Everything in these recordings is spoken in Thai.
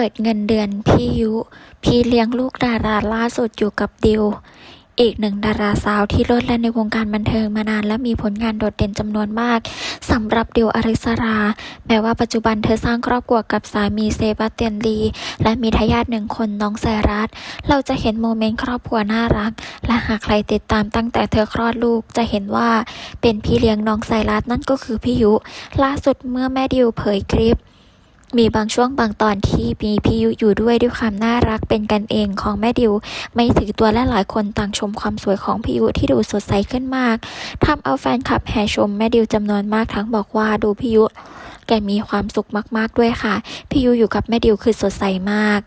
ปิดเงินเดือนพี่ยุ พี่เลี้ยงลูกดาราล่าสุดอยู่กับดิว อีกหนึ่งดาราสาวที่โลดแล่นในวงการบันเทิงมานานและมีผลงานโดดเด่นจำนวนมากสำหรับดิวอริสรา แม้ว่าปัจจุบันเธอสร้างครอบครัวกับสามีเซบาสเตียนลี และมีทายาทหนึ่งคนน้องไซรัสเราจะเห็นโมเมนต์ครอบครัวน่ารัก และหากใครติดตามตั้งแต่เธอคลอดลูกจะเห็นว่าเป็นพี่เลี้ยงน้องไซรัสนั่นก็คือพี่ยุ ล่าสุดเมื่อแม่ดิวเผยคลิป มีบางช่วงบางตอนที่มีพี่ยุอยู่ด้วยด้วยความน่ารักเป็นกันเองของแม่ดิว ไม่ถือตัวและหลายคนต่างชมความสวยของพี่ยุที่ดูสดใสขึ้นมากทำเอาแฟนคลับแห่ชมแม่ดิวจำนวนมากทั้งบอกว่าดูพี่ยุแกมีความสุขมากๆด้วยค่ะ พี่ยุอยู่กับแม่ดิวคือสดใสมาก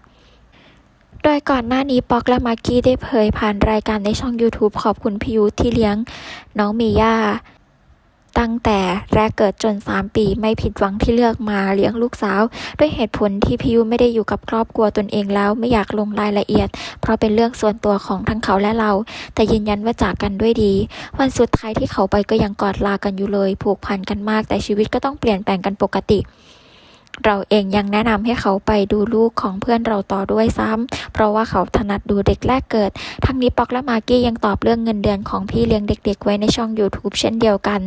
โดยก่อนหน้านี้ป๊อกและมากกี้ได้เผยผ่านรายการในช่อง YouTube ขอบคุณพี่ยุที่เลี้ยงน้องเมีย่า ตั้งแต่แรกเกิดจน 3 ปีไม่ผิดหวังที่เลือกมาเลี้ยงลูกสาว ด้วยเหตุผลที่พี่ยุไม่ได้อยู่กับครอบครัวตนเองแล้วไม่อยากลงรายละเอียด เพราะเป็นเรื่องส่วนตัวของทั้งเขาและเรา แต่ยืนยันว่าจากกันด้วยดี วันสุดท้ายที่เขาไปก็ยังกอดลากันอยู่เลย ผูกพันกันมาก แต่ชีวิตก็ต้องเปลี่ยนแปลงกันปกติเราเองยังแนะนำให้เขาไปดูลูกของเพื่อนเราต่อด้วยซ้ำเพราะว่าเขาถนัดดูเด็กแรกเกิด ทั้งนี้ป๊อกและมากกี้ยังตอบเรื่องเงินเดือนของพี่เลี้ยงเด็ก ๆ ไว้ในช่อง YouTube เช่นเดียวกัน